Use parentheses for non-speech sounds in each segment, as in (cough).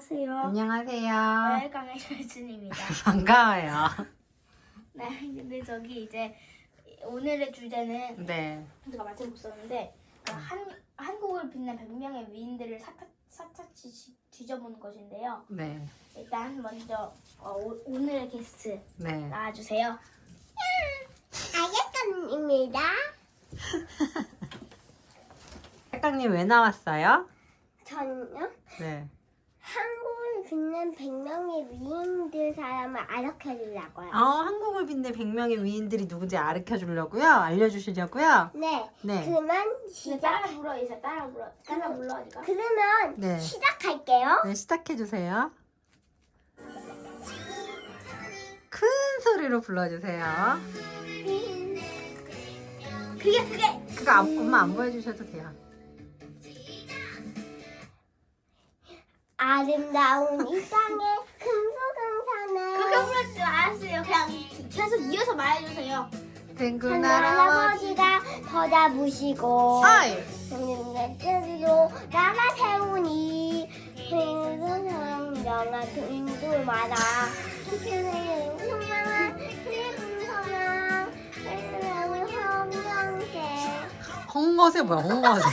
안녕하세요. 안녕하세요. 아열강의 절순입니다. (laughs) 반가워요. 네, 근데 저기 이제 오늘의 주제는 네. 제가 맞춰보고 있었는데 그 한, 한국을 빛낸 100명의 위인들을 사타, 사타치 지- 뒤져보는 것인데요. 네. 일단 먼저 어, 오, 오늘의 게스트 네. 나와주세요. 아예감입니다. 색강님 (laughs) 왜 나왔어요? 저는요 네. 빛낸 100명의 위인들 사람을 알려켜 주려고요. 어, 한국을 빛낸 100명의 위인들이 누군지 가르쳐 주려고요? 알려 주시려고요? 네. 네. 그러면 이제 시작. 따라 불러 이제 따라 불러 따라 불러 니까 그러면 네. 시작할게요. 네, 시작해 주세요. 큰 소리로 불러 주세요. 그게 그게 그거 안- 엄마 안 보여 주셔도 돼요. 아름다운 이 땅에 금수강산에 그거 부르지 마세요. 그냥 계속 이어서 말해주세요. 댕군 한나라 할아버지. 아버지가 더 잡으시고 아이! 성령의 뜻으로 나가 세우니 행운한 영화 기쁨의 성망한 그리운 성랑 사랑의 황명세 헝거세 뭐야, 헝거세.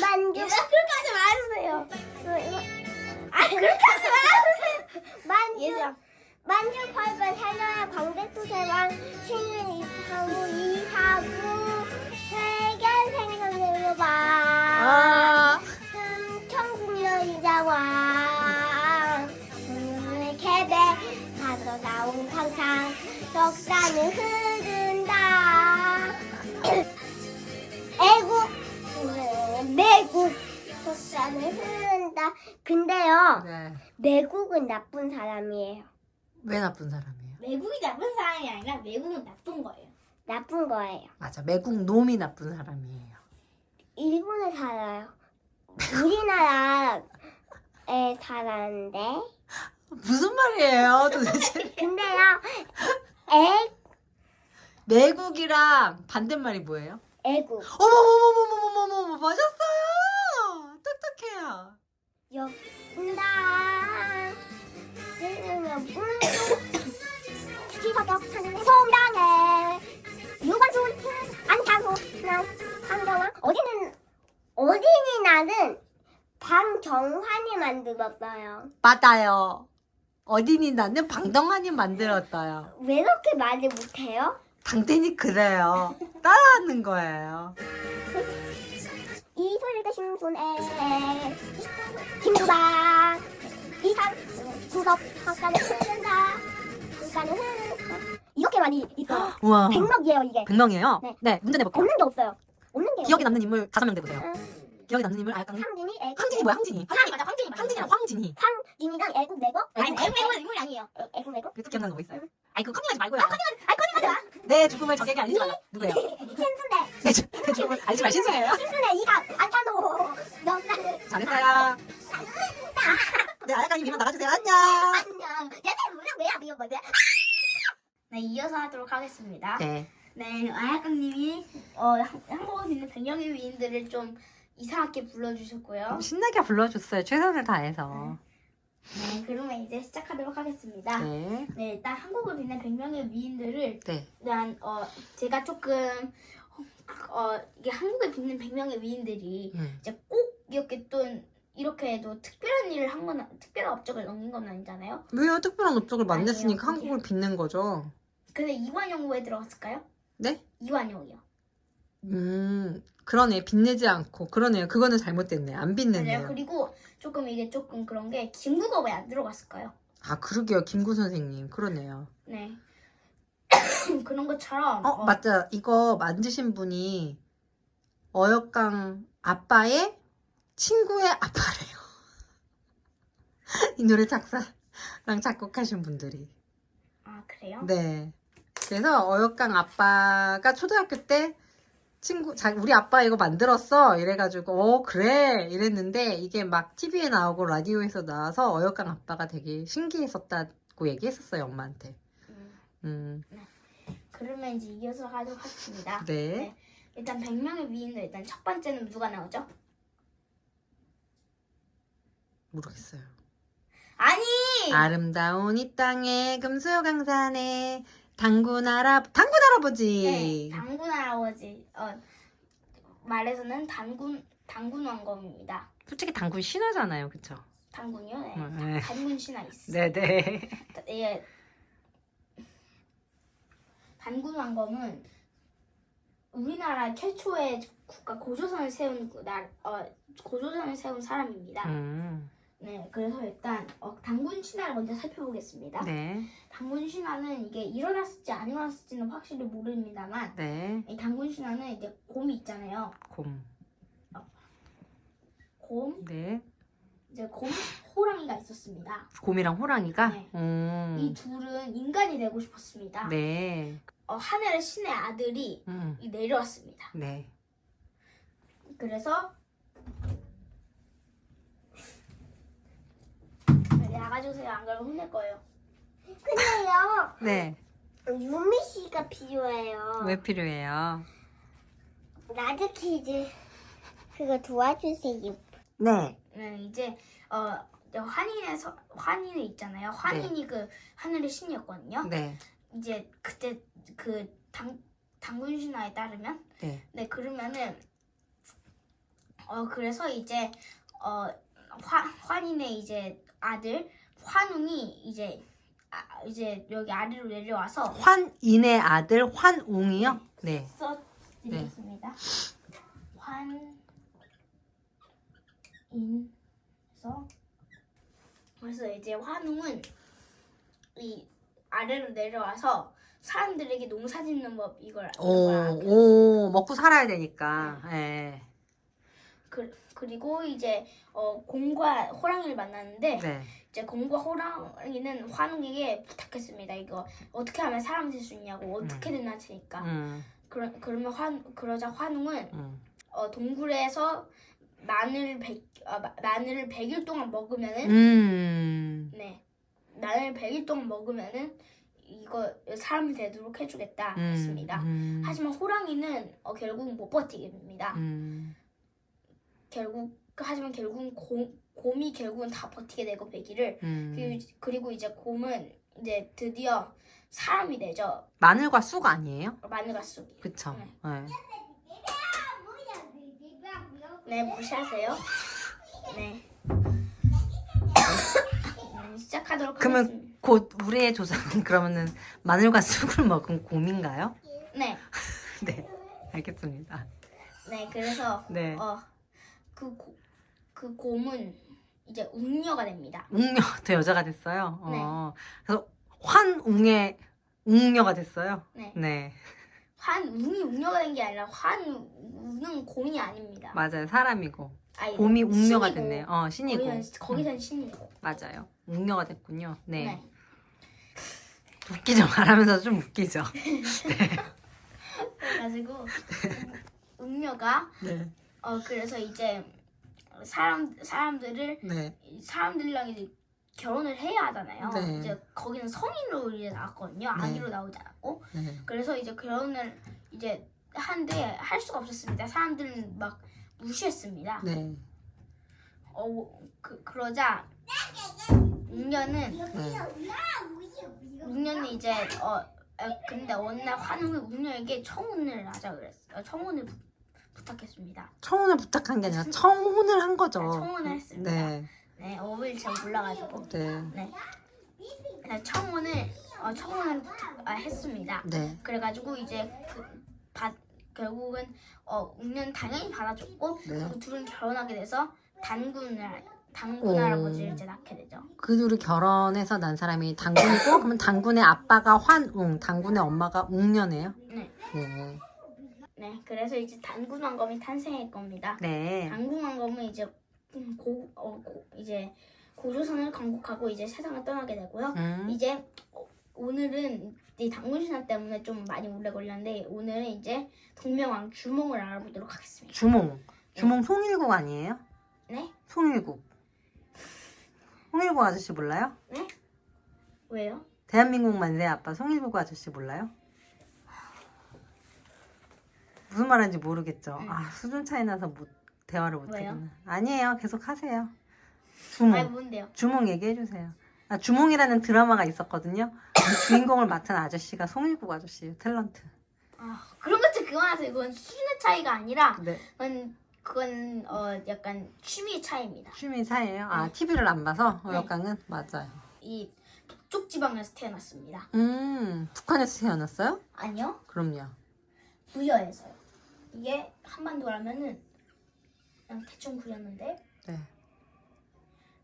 만족 그렇게 하지 말아주세요. 아 그렇게 하지 마 만족 얘들아 만족 팔번 살려야 광대투세왕 신은 이사구 이사구 세계 생선으로 봐. 아, 오늘 개배 가서 나온 상상 역사는 흐른다. (coughs) 애국 매국 역사는 흐른다 근데요 네. 매국은 나쁜 사람이에요 왜 나쁜 사람이에요? 외국이 나쁜 사람이 아니라 외국은 나쁜 거예요. 나쁜 거예요 맞아, 매국 놈이 나쁜 사람이에요. 일본에 살아요 우리나라에 (laughs) 살았는데 무슨 말이에요, 도대체? (laughs) 근데요 애 매국이랑 반대말이 뭐예요? 애국 어머머머머머머머머 맞았어요. 똑똑해요. 성당에 유관순 안타고 한경아 어디는 어린이날은 방정환이 만들었어요 맞아요. 어린이 나는 방덩하니 만들었어요. 왜 그렇게 말을 못해요? 당연히 그래요. 따라하는 거예요. (laughs) 이소리가 신손에 김두박 이상 구석 학과는 흐른다 국가는 흐른다 이렇게 많이 있어요 우와. 백명이에요 이게 100명이에요? 네. 네, 문제 내볼게요. 없는 게 없어요 없는 게 기억에 남는 인물 다섯 명 대보세요. 응. 기억에 남는 인물 알까? 상진이 애국 황진이 뭐야, 황진이? 황진이 맞아 황진이 맞아. 황진이랑 황진이. 상진이랑 애국 내고 아니 애국은 인물이 아니에요. 애- 애국 내고 그또 기억나는 거 있어요? 아니, 그거 컨닝하지 말고요. 아이콘이 맞아 내 죽음을 적에게 알리지 말라. 누구예요? (laughs) 알리지 말 신수예요. 신순대 이상 안타노 영상 잘했어요. 네, 아야까지 미만 나가주세요. 안녕. 안녕 얘네 안 비워 뭐야 네 이어서 하도록 하겠습니다. 네. 네 아야깡님이 어 한- 한국에 있는 100명의 위인들을 좀 이상하게 불러주셨고요. 신나게 불러줬어요. 최선을 다해서. 네 그러면 이제 시작하도록 하겠습니다. 네. 네 일단 한국을 빛낸 100명의 위인들을 네. 일단 어 제가 조금 어 이게 한국에 빛낸 100명의 위인들이 음. 이제 꼭 이렇게 또 이렇게 해도 특별한 일을 한 건 특별한 업적을 넘긴 건 아니잖아요. 왜요? 특별한 업적을 만났으니까 아니에요, 한국을 빛낸 거죠. 근데 이완용 왜 들어갔을까요? 네? 이완용이요. 음, 그러네. 빛내지 않고. 그러네요. 그거는 잘못됐네. 안 맞아요. 빛냈네요. 그리고 조금 이게 조금 그런 게 김구가 왜 안 들어갔을까요? 아, 그러게요. 김구 선생님. 그러네요. 네. 그런 것처럼 어, 어, 맞다. 이거 만드신 분이 어역강 아빠의 친구의 아빠래요. (laughs) 이 노래 작사랑 작곡하신 분들이. 아 그래요? 네. 그래서 어역강 아빠가 초등학교 때 친구, 자, 우리 아빠 이거 만들었어. 이래가지고, 어, 그래. 이랬는데, 이게 막 TV에 나오고 라디오에서 나와서 어역강 아빠가 되게 신기했었다고 얘기했었어요, 엄마한테. 음, 음, 그러면 이제 이어서 하도록 하겠습니다. 네. 일단 100명의 위인들 일단 첫 번째는 누가 나오죠? 모르겠어요. 아니 아름다운 이 땅에 금수강산에 당군 할아 당군 할아버지. 네, 단군 할아버지 어, 말에서는 단군 단군 왕검입니다. 솔직히 당군 신화잖아요, 그쵸? 단군이요? 네. 음, 네. 단군 신화 있어. 네네. 예. 단군 왕검은 우리나라 최초의 국가 고조선을 세운 그 날, 어, 고조선을 세운 사람입니다. 음, 네, 그래서 일단 어, 단군 신화를 먼저 살펴보겠습니다. 네, 단군 신화는 이게 일어났을지 안 일어났을지는 확실히 모릅니다만 네. 이 단군 신화는 이제 곰이 있잖아요. 곰. 곰, 네. 이제 곰, 호랑이가 있었습니다. 곰이랑 호랑이가? 네. 음. 이 둘은 인간이 되고 싶었습니다. 네. 어, 하늘의 신의 아들이 음. 이 내려왔습니다. 네. 그래서 네, 나가주세요. 안 그러면 혼낼 거예요. 근데요, 네. 유미 씨가 필요해요. 왜 필요해요? 라드 퀴즈 그거 도와주세요. 네. 네, 이제 어 환인에서 환인에 있잖아요. 환인이 그 하늘의 신이었거든요. 네. 이제 그때 그 당 당군 신화에 따르면 네. 네 그러면은 어 그래서 이제 어 화, 환인의 이제 아들 환웅이 이제 아, 이제 여기 아래로 내려와서 환인의 아들 환웅이요? 네. 써드리겠습니다. 환인에서 그래서 이제 환웅은 이 아래로 내려와서 사람들에게 농사 짓는 법 이걸 오, 오, 먹고 살아야 되니까. 네. 그, 그리고 이제 어, 곰과 호랑이를 만났는데 네. 이제 곰과 호랑이는 환웅에게 부탁했습니다. 이거 어떻게 하면 사람 될 수 있냐고 어떻게든 할 테니까. 음, 그러, 그러면 환 그러자 환웅은 음. 어, 동굴에서 마늘 100 어, 마- 마늘을 100일 동안 먹으면은 음. 네 마늘 100일 동안 먹으면은 이거 사람이 되도록 해주겠다 음, 했습니다. 음, 하지만 호랑이는 어, 결국 못 버티게 됩니다. 음. 결국 하지만 결국은 곰, 곰이 결국은 다 버티게 되고 100일을 음. 그리고, 그리고 이제 곰은 이제 드디어 사람이 되죠. 마늘과 쑥 아니에요? 마늘과 쑥이. 그쵸. 네. 네. 네, 무시하세요. (laughs) 네. 네, 시작하도록 그러면 하겠습니다. 곧 우리의 조상은 (laughs) 그러면은 마늘과 쑥을 먹은 곰인가요? 네, (laughs) 네. 알겠습니다. 네, 그래서 네. 어, 그, 고, 그 곰은 이제 웅녀가 됩니다. 웅녀, (laughs) 저 여자가 됐어요. 네. 어. 그래서 환웅의 웅녀가 됐어요. 네, 네. 환 웅이 웅녀가 된 게 아니라 환웅은 곰이 아닙니다. 맞아요. 사람이고. 아니, 곰이 웅녀가 신이고, 됐네요. 어, 신이고. 거기선, 거기선 신이고. 맞아요. 웅녀가 됐군요. 네. 네. 웃기죠. (laughs) 말하면서 좀 웃기죠. (laughs) 그래가지고 웅녀가 네. 어 그래서 이제 사람 사람들을 네. 사람들이랑 이제 결혼을 해야 하잖아요. 네. 이제 거기는 성인으로 이제 나왔거든요. 네. 아기로 나오지 않았고. 네. 그래서 이제 결혼을 이제 한데 할 수가 없었습니다. 사람들은 막 무시했습니다. 네. 어 그, 그러자 웅녀는 네. 웅녀는 이제 어 어, 근데 어느 날 환웅이 웅녀에게 청혼을 하자 그랬어요. 청혼을 부, 부탁했습니다. 청혼을 부탁한 게 아니라 청혼을 한 거죠. 청혼을 했습니다. 네. 네, 어을 잘 몰라가지고 네. 네, 네, 청혼을 어, 청혼을 부탁, 아, 했습니다. 네. 그래가지고 이제 그, 받, 결국은 어, 웅녀는 당연히 받아줬고 네. 그 둘은 결혼하게 돼서 단군을 단군 오. 할아버지를 이제 낳게 되죠. 그 둘이 결혼해서 난 사람이 당군이고 그러면 당군의 아빠가 환웅, 당군의 엄마가 웅녀네요. 네, 네. 네, 그래서 이제 단군 왕검이 탄생할 겁니다. 네. 단군 왕검은 이제 음, 고, 어, 고 이제 고조선을 건국하고 이제 세상을 떠나게 되고요. 음. 이제 어, 오늘은 이 당군 신화 때문에 좀 많이 오래 걸렸는데 오늘은 이제 동명왕 주몽을 알아보도록 하겠습니다. 주몽. 주몽 송일국 아니에요? 네? 송일국. 송일국 아저씨 몰라요? 왜요? 대한민국 만세 아빠 송일국 아저씨 몰라요? 무슨 말인지 모르겠죠. 응. 아 수준 차이 나서 못, 대화를 못 왜요? 하겠네. 아니에요. 계속 하세요. 주몽. 아니 뭔데요? 주몽 얘기해 주세요. 아, 주몽이라는 드라마가 있었거든요. 그 주인공을 맡은 아저씨가 송일국 아저씨예요. 탤런트. 아 그런 것좀 그만하세요. 그건 수준의 차이가 아니라 네. 그건 그건 어 약간 취미 차이입니다. 취미 사예요. 아 네. TV를 안 봐서 네. 어역강은 맞아요. 이 북쪽 지방에서 태어났습니다. 음 북한에서 태어났어요? 아니요, 그럼요. 부여에서요. 이게 한반도라면은 그냥 대충 그렸는데 네.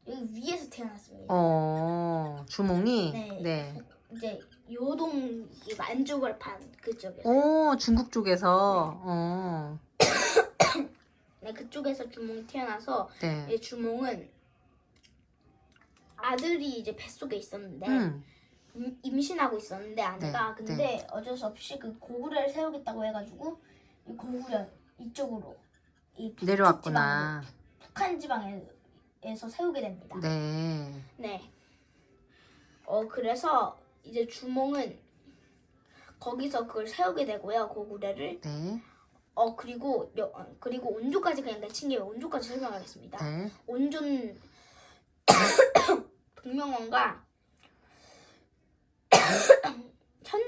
여기 위에서 태어났습니다. 어 주몽이 네. 네. 이제 요동 이 만족을 판 그쪽에서. 오 중국 쪽에서 어. (coughs) 네, 그쪽에서 주몽이 태어나서 네. 이 주몽은 아들이 이제 뱃속에 있었는데 음. 임- 임신하고 있었는데 아내가 네, 근데 어쩔 수 없이 그 고구려를 세우겠다고 해가지고 이 고구려 이쪽으로 이 내려왔구나. 지방, 북한 지방에서 세우게 됩니다. 네. 네. 어 그래서 이제 주몽은 거기서 그걸 세우게 되고요 고구려를 네. 어 그리고 여, 어, 그리고 온조까지 그냥 내친 김에 온조까지 설명하겠습니다. 네. 온존 (coughs) 동명왕과 (coughs) 현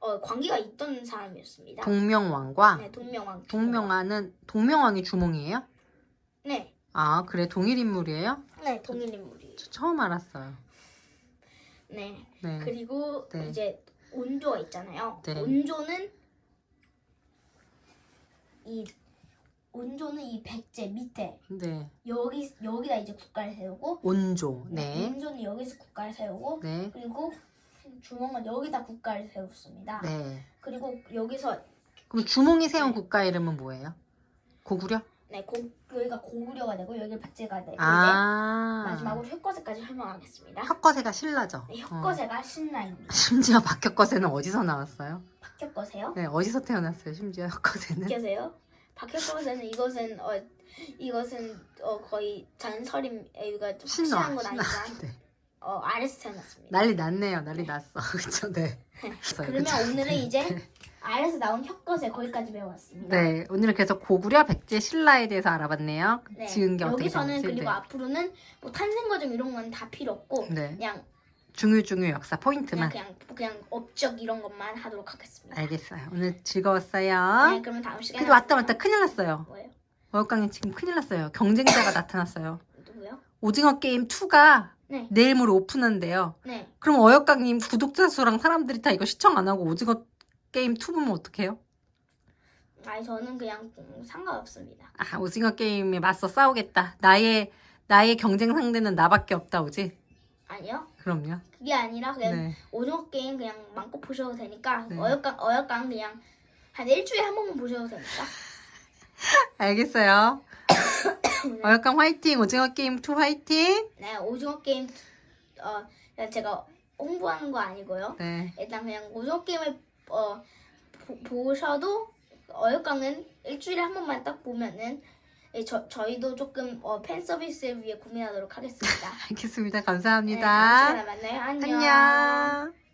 어, 관계가 있던 사람이었습니다. 동명왕과 네, 동명왕. 동명왕은 동명왕이 주몽이에요? 네, 아 그래 동일 인물이에요? 네, 동일 인물이. 저 처음 알았어요. 네, 네. 그리고 네. 이제 온조가 있잖아요. 네. 온조는 이 온조는 이 백제 밑에 네. 여기 여기다 이제 국가를 세우고 온조. 네. 온조는 여기서 국가를 세우고 네. 그리고 주몽은 여기다 국가를 세웠습니다. 네. 그리고 여기서 그럼 주몽이 세운 네. 국가 이름은 뭐예요? 고구려? 네, 고, 여기가 고구려가 되고 여기가 백제가 되고 아. 이제 마지막으로 혁거세까지 설명하겠습니다. 혁거세가 신라죠. 네, 어. 혁거세가 신라입니다. 심지어 박혁거세는 어디서 나왔어요? 박혁거세요? 네, 어디서 태어났어요? 심지어 혁거세는? 계세요? 박혁거세는 이것은 어 이것은 어 거의 잔설임 여기가 좀 신라. 확실한 건 신라. 아니지만 네. 어 아래서 태어났습니다. 난리 났네요. 난리 났어. (laughs) 그쵸? 네. 그러면 오늘은 이제 아래서 나온 혁거세 거기까지 배워왔습니다. 네, 오늘은 그래서 고구려, 백제, 신라에 대해서 알아봤네요. 네, 지은 게 어떻게 여기서는. 그리고 네. 앞으로는 뭐 탄생 과정 이런 건 다 필요 없고 네. 그냥 중요 중요 역사 그냥 포인트만. 그냥 그냥 업적 이런 것만 하도록 하겠습니다. 알겠어요. 오늘 즐거웠어요. 네, 그러면 다음 시간에 근데 왔다. 왔다 큰일 났어요. 뭐예요? 어역강님 지금 큰일 났어요. 경쟁자가 나타났어요. 누구요? 오징어 게임 2가 네, 내일 모레 오픈한대요. 네. 그럼 어역강님 구독자 수랑 사람들이 다 이거 시청 안 하고 오징어 게임 2 보면 어떡해요? 아니 저는 그냥 음, 상관없습니다. 아, 오징어 게임에 맞서 싸우겠다. 나의 나의 경쟁 상대는 나밖에 없다, 오지? 아니요. 그럼요. 그게 아니라 그냥 네. 오징어 게임 그냥 마음껏 보셔도 되니까 네. 어역강 어역강 그냥 한 일주일에 한 번만 보셔도 되니까. (laughs) 알겠어요. (coughs) 어역강 화이팅! 오징어 게임 2 화이팅! 네, 오징어 게임 어 그냥 제가 홍보하는 거 아니고요. 네. 일단 그냥 오징어 게임을 어 보, 보셔도 어역강은 일주일에 한 번만 딱 보면은 예, 저 저희도 조금 어, 팬 서비스를 위해 고민하도록 하겠습니다. (laughs) 알겠습니다. 네, 다음 감사합니다. 시간에 만나요. 안녕. 안녕.